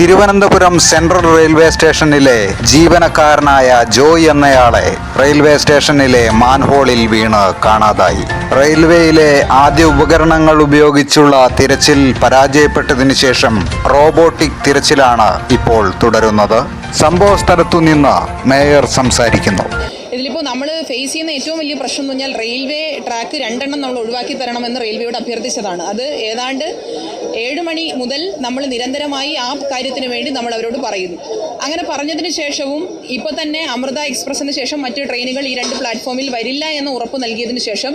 Thiruvananthapuram central railway സ്റ്റേഷനിലെ ജീവനക്കാരനായ ജോയ് എന്നയാളെ റെയിൽവേ സ്റ്റേഷനിലെ മാൻഹോളിൽ വീണ് കാണാതായി. റെയിൽവേയിലെ ആദ്യ ഉപകരണങ്ങൾ ഉപയോഗിച്ചുള്ള തിരച്ചിൽ പരാജയപ്പെട്ടതിനു ശേഷം റോബോട്ടിക് തിരച്ചിലാണ് ഇപ്പോൾ തുടരുന്നത്. സംഭവ സ്ഥലത്തു നിന്ന് മേയർ സംസാരിക്കുന്നു. ഇതിലിപ്പോൾ നമ്മൾ ഫേസ് ചെയ്യുന്ന ഏറ്റവും വലിയ പ്രശ്നം എന്ന് പറഞ്ഞാൽ റെയിൽവേ ട്രാക്ക് രണ്ടെണ്ണം നമ്മൾ ഒഴിവാക്കി തരണമെന്ന് റെയിൽവേയോട് അഭ്യർത്ഥിച്ചതാണ്. അത് ഏതാണ്ട് ഏഴ് മണി മുതൽ നമ്മൾ നിരന്തരമായി ആ കാര്യത്തിന് വേണ്ടി നമ്മൾ അവരോട് പറയുന്നു. അങ്ങനെ പറഞ്ഞതിന് ശേഷവും ഇപ്പോൾ തന്നെ അമൃത എക്സ്പ്രസിന് ശേഷം മറ്റ് ട്രെയിനുകൾ ഈ രണ്ട് പ്ലാറ്റ്ഫോമിൽ വരില്ല എന്ന് ഉറപ്പ് നൽകിയതിന് ശേഷം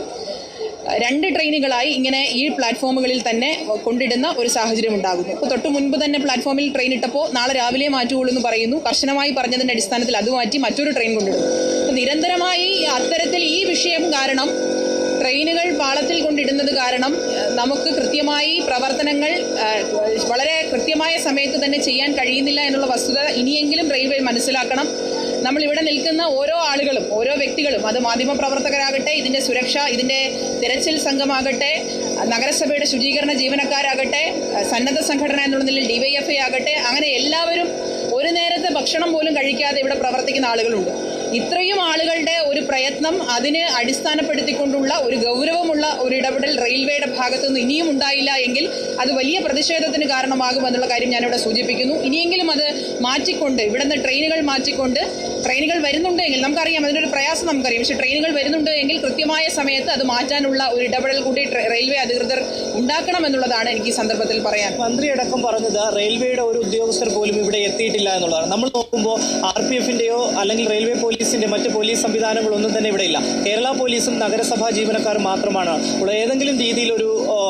രണ്ട് ട്രെയിനുകളായി ഇങ്ങനെ ഈ പ്ലാറ്റ്ഫോമുകളിൽ തന്നെ കൊണ്ടിടുന്ന ഒരു സാഹചര്യം ഉണ്ടാകുന്നു. ഇപ്പോൾ തൊട്ട് മുൻപ് തന്നെ പ്ലാറ്റ്ഫോമിൽ ട്രെയിൻ ഇട്ടപ്പോൾ നാളെ രാവിലെ മാറ്റുകയുള്ളൂ എന്ന് പറയുന്നു. കർശനമായി പറഞ്ഞതിന്റെ അടിസ്ഥാനത്തിൽ അത് മാറ്റി മറ്റൊരു ട്രെയിൻ കൊണ്ടിടുന്നു. അപ്പോൾ അത്തരത്തിൽ ഈ വിഷയം കാരണം ട്രെയിനുകൾ പാളത്തിൽ കൊണ്ടിടുന്നത് കാരണം നമുക്ക് കൃത്യമായി പ്രവർത്തനങ്ങൾ വളരെ കൃത്യമായ സമയത്ത് തന്നെ ചെയ്യാൻ കഴിയുന്നില്ല എന്നുള്ള വസ്തുത ഇനിയെങ്കിലും റെയിൽവേ മനസ്സിലാക്കണം. നമ്മൾ ഇവിടെ നിൽക്കുന്ന ഓരോ ആളുകളും ഓരോ വ്യക്തികളും അത് മാധ്യമപ്രവർത്തകരാകട്ടെ ഇതിന്റെ സുരക്ഷ ഇതിന്റെ തിരച്ചിൽ സംഘമാകട്ടെ നഗരസഭയുടെ ശുചീകരണ ജീവനക്കാരാകട്ടെ സന്നദ്ധ സംഘടന എന്നുള്ള നിലയിൽ ഡിവൈഎഫ്ഐ ആകട്ടെ അങ്ങനെ എല്ലാവരും ഒരു നേരത്തെ ഭക്ഷണം പോലും കഴിക്കാതെ ഇവിടെ പ്രവർത്തിക്കുന്ന ആളുകളുണ്ട്. ഇത്രയും ആളുകളുടെ ഒരു പ്രയത്നം അതിന് അടിസ്ഥാനപ്പെടുത്തിക്കൊണ്ടുള്ള ഒരു ഗൗരവമുള്ള ഒരു ഇടപെടൽ റെയിൽവേയുടെ ഭാഗത്തു നിന്ന് ഇനിയും ഉണ്ടായില്ല എങ്കിൽ അത് വലിയ പ്രതിഷേധത്തിന് കാരണമാകുമെന്നുള്ള കാര്യം ഞാനിവിടെ സൂചിപ്പിക്കുന്നു. ഇനിയെങ്കിലും അത് മാറ്റിക്കൊണ്ട് ഇവിടുന്ന് ട്രെയിനുകൾ മാറ്റിക്കൊണ്ട് ട്രെയിനുകൾ വരുന്നുണ്ടെങ്കിൽ നമുക്കറിയാം അതിനൊരു പ്രയാസം നമുക്കറിയാം. പക്ഷേ ട്രെയിനുകൾ വരുന്നുണ്ട് എങ്കിൽ കൃത്യമായ സമയത്ത് അത് മാറ്റാനുള്ള ഒരു ഇടപെടൽ കൂടി റെയിൽവേ അധികൃതർ ഉണ്ടാക്കണമെന്നുള്ളതാണ് എനിക്ക് ഈ സന്ദർഭത്തിൽ പറയാൻ. മന്ത്രി അടക്കം പറഞ്ഞത് റെയിൽവേയുടെ ഒരു ഉദ്യോഗസ്ഥർ പോലും ഇവിടെ എത്തിയിട്ടില്ല എന്നുള്ളതാണ്. നമ്മൾ നോക്കുമ്പോൾ ആർ പി എഫിന്റെയോ അല്ലെങ്കിൽ റെയിൽവേ പോലീസിന്റെ മറ്റ് പോലീസ് സംവിധാനങ്ങളൊന്നും തന്നെ ഇവിടെ ഇല്ല കേരള പോലീസും നഗരസഭാ ജീവനക്കാരും മാത്രമാണ്. ഉള്ള ഏതെങ്കിലും രീതിയിൽ ഒരു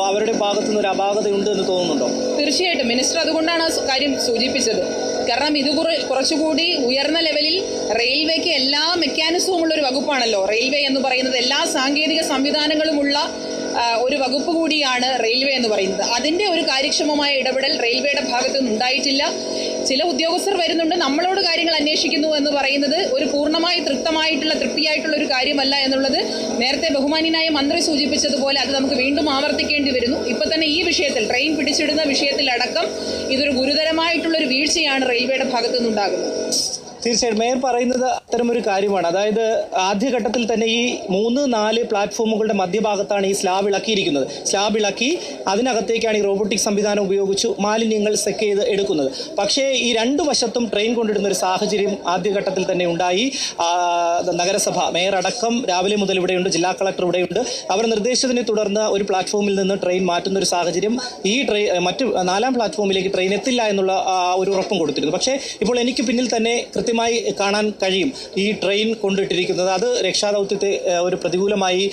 അവരുടെ ഭാഗത്തു നിന്ന് ഒരു അപാകതയുണ്ട് എന്ന് തോന്നുന്നുണ്ടോ? തീർച്ചയായിട്ടും. മിനിസ്റ്റർ അതുകൊണ്ടാണ് കാര്യം സൂചിപ്പിച്ചത്. കാരണം ഇത് കുറച്ചുകൂടി ഉയർന്ന ലെവലിൽ റെയിൽവേക്ക് എല്ലാ മെക്കാനിസവും ഉള്ള ഒരു വകുപ്പാണല്ലോ. റെയിൽവേ എന്ന് പറയുന്നത് എല്ലാ സാങ്കേതിക സംവിധാനങ്ങളുമുള്ള ഒരു വകുപ്പ് കൂടിയാണ് റെയിൽവേ എന്ന് പറയുന്നത്. അതിന്റെ ഒരു കാര്യക്ഷമമായ ഇടപെടൽ റെയിൽവേയുടെ ഭാഗത്തു ചില ഉദ്യോഗസ്ഥർ വരുന്നുണ്ട്. നമ്മളോട് കാര്യങ്ങൾ അന്വേഷിക്കുന്നു എന്ന് പറയുന്നത് ഒരു പൂർണമായി തൃപ്തമായിട്ടുള്ള തൃപ്തിയായിട്ടുള്ള ഒരു കാര്യമല്ല എന്നുള്ളത് നേരത്തെ ബഹുമാന്യനായ മന്ത്രി സൂചിപ്പിച്ചതുപോലെ അത് നമുക്ക് വീണ്ടും ആവർത്തിക്കേണ്ടി വരുന്നു. ഇപ്പോൾ തന്നെ ഈ വിഷയത്തിൽ ട്രെയിൻ പിടിച്ചിടുന്ന വിഷയത്തിലടക്കം ഇതൊരു ഗുരുതരമായിട്ടുള്ളൊരു വീഴ്ചയാണ് റെയിൽവേയുടെ ഭാഗത്തു നിന്നുണ്ടാകുന്നത് തീർച്ചയായും മേയർ പറയുന്നത് അത്തരമൊരു കാര്യമാണ്. അതായത് ആദ്യഘട്ടത്തിൽ തന്നെ ഈ മൂന്ന് നാല് പ്ലാറ്റ്ഫോമുകളുടെ മധ്യഭാഗത്താണ് ഈ സ്ലാബ് ഇളക്കിയിരിക്കുന്നത്. സ്ലാബ് ഇളക്കി അതിനകത്തേക്കാണ് ഈ റോബോട്ടിക് സംവിധാനം ഉപയോഗിച്ച് മാലിന്യങ്ങൾ സെക്ക് ചെയ്ത് എടുക്കുന്നത്. പക്ഷേ ഈ രണ്ടു വശത്തും ട്രെയിൻ കൊണ്ടിടുന്ന ഒരു സാഹചര്യം ആദ്യഘട്ടത്തിൽ തന്നെ ഉണ്ടായി. നഗരസഭ മേയർ അടക്കം രാവിലെ മുതൽ ഇവിടെയുണ്ട് ജില്ലാ കളക്ടർ ഇവിടെയുണ്ട്. അവർ നിർദ്ദേശത്തിനെ തുടർന്ന് ഒരു പ്ലാറ്റ്ഫോമിൽ നിന്ന് ട്രെയിൻ മാറ്റുന്ന ഒരു സാഹചര്യം ഈ ട്രെയിൻ മറ്റ് നാലാം പ്ലാറ്റ്ഫോമിലേക്ക് ട്രെയിൻ എത്തില്ല എന്നുള്ള ഒരു ഉറപ്പും കൊടുത്തിരുന്നു. പക്ഷേ ഇപ്പോൾ എനിക്ക് പിന്നിൽ തന്നെ കൃത്യമായി കാണാൻ കഴിയും ഈ ട്രെയിൻ കൊണ്ടിട്ടിരിക്കുന്നത്. അത് രക്ഷാദൗത്യത്തെ ഒരു പ്രതികൂലമായി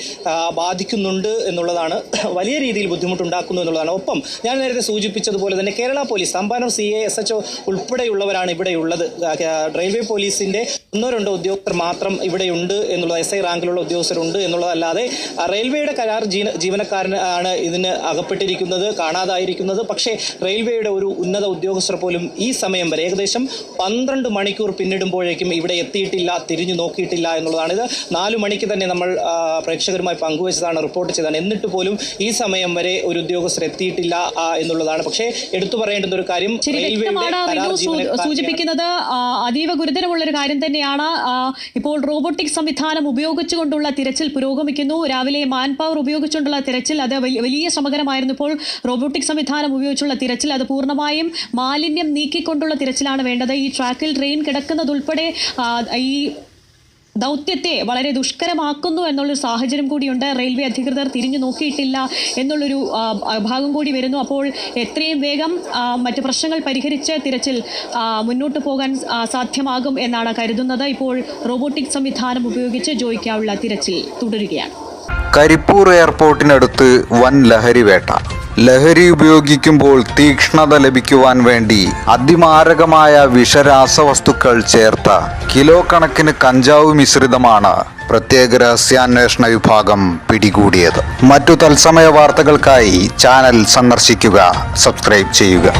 ബാധിക്കുന്നുണ്ട് എന്നുള്ളതാണ്. വലിയ രീതിയിൽ ബുദ്ധിമുട്ടുണ്ടാക്കുന്നു എന്നുള്ളതാണ്. ഒപ്പം ഞാൻ നേരത്തെ സൂചിപ്പിച്ചതുപോലെ തന്നെ കേരള പോലീസ് സംഭാനം സി എ എസ് എച്ച് ഉൾപ്പെടെയുള്ളവരാണ് ഇവിടെയുള്ളത്. റെയിൽവേ പോലീസിന്റെ ഒന്നോ രണ്ടോ ഉദ്യോഗസ്ഥർ മാത്രം ഇവിടെയുണ്ട് എന്നുള്ളത് എസ് ഐ റാങ്കിലുള്ള ഉദ്യോഗസ്ഥരുണ്ട് എന്നുള്ളതല്ലാതെ റെയിൽവേയുടെ കരാർ ജീന ജീവനക്കാരൻ ആണ് ഇതിന് അകപ്പെട്ടിരിക്കുന്നത് കാണാതായിരിക്കുന്നത്. പക്ഷേ റെയിൽവേയുടെ ഒരു ഉന്നത ഉദ്യോഗസ്ഥർ പോലും ഈ സമയം വരെ ഏകദേശം പന്ത്രണ്ട് മണിക്കൂർ പിന്നിടുമ്പോഴേക്കും ഇവിടെ എത്തിയിട്ടില്ല തിരിഞ്ഞു നോക്കിയിട്ടില്ല എന്നുള്ളതാണ്. ഇത് നാലു മണിക്ക് തന്നെ നമ്മൾ പ്രേക്ഷകരുമായി പങ്കുവച്ചതാണ് റിപ്പോർട്ട് ചെയ്തതാണ്. എന്നിട്ട് പോലും ഈ സമയം വരെ ഒരു ഉദ്യോഗസ്ഥർ എത്തിയിട്ടില്ല എന്നുള്ളതാണ്. പക്ഷേ എടുത്തു പറയേണ്ടുന്ന ഒരു കാര്യം സൂചിപ്പിക്കുന്നത് അതീവ ഗുരുതരമുള്ള ഒരു കാര്യം തന്നെയാണ്. ഇപ്പോൾ റോബോട്ടിക് സംവിധാനം ഉപയോഗിച്ചുകൊണ്ടുള്ള തിരച്ചിൽ പുരോഗമിക്കുന്നു. രാവിലെ മാൻ പവർ ഉപയോഗിച്ചുകൊണ്ടുള്ള തിരച്ചിൽ അത് വലിയ ശ്രമകരമായിരുന്നു. ഇപ്പോൾ റോബോട്ടിക് സംവിധാനം ഉപയോഗിച്ചുള്ള തിരച്ചിൽ അത് പൂർണമായും മാലിന്യം നീക്കിക്കൊണ്ടുള്ള തിരച്ചിലാണ് വേണ്ടത്. ഈ ട്രാക്കിൽ ട്രെയിൻ കിടക്കുന്നതുൾപ്പെടെ ആ, ഈ ദൗത്യത്തെ വളരെ ദുഷ്കരമാക്കുന്നു എന്നുള്ളൊരു സാഹചര്യം കൂടിയുണ്ട്. റെയിൽവേ അധികൃതർ തിരിഞ്ഞു നോക്കിയിട്ടില്ല എന്നുള്ളൊരു ഭാഗം കൂടി വരുന്നു. അപ്പോൾ എത്രയും വേഗം മറ്റ് പ്രശ്നങ്ങൾ പരിഹരിച്ച് തിരച്ചിൽ മുന്നോട്ട് പോകാൻ സാധ്യമാകും എന്നാണ് കരുതുന്നത്. ഇപ്പോൾ റോബോട്ടിക് സംവിധാനം ഉപയോഗിച്ച് ജോയിക്കാവുള്ള തിരച്ചിൽ തുടരുകയാണ്. കരിപ്പൂർ എയർപോർട്ടിനടുത്ത് വൻ ലഹരി വേട്ട ലഹരി ഉപയോഗിക്കുമ്പോൾ തീക്ഷ്ണത ലഭിക്കുവാൻ വേണ്ടി അതിമാരകമായ വിഷരാസവസ്തുക്കൾ ചേർത്ത കിലോ കണക്കിന് കഞ്ചാവ് മിശ്രിതമാണ് പ്രത്യേക രഹസ്യാന്വേഷണ വിഭാഗം പിടികൂടിയത്. മറ്റു തത്സമയ വാർത്തകൾക്കായി ചാനൽ സന്ദർശിക്കുക സബ്സ്ക്രൈബ് ചെയ്യുക.